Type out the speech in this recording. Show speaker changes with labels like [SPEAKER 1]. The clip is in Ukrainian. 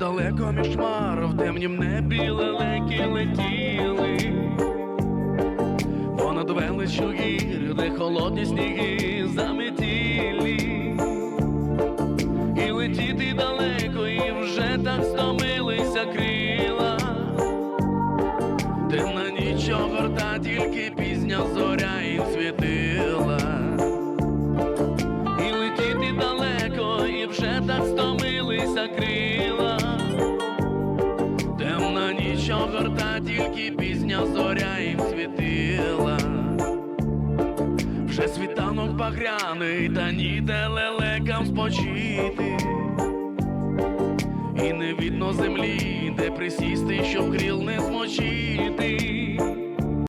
[SPEAKER 1] далеко між хмар, в темнім небі лелеки летіли. Понад величу гір, де холодні сніги заметілі. І летіти далеко, і вже так стомилися крила. Темна ніч огорта, тільки пізня зоря їм стомилися крила. Темна ніч огорта, тільки пізня зоря їм світила. Вже світанок багряний, та ніде лелекам спочити. І не видно землі, де присісти, щоб кріл не змочити.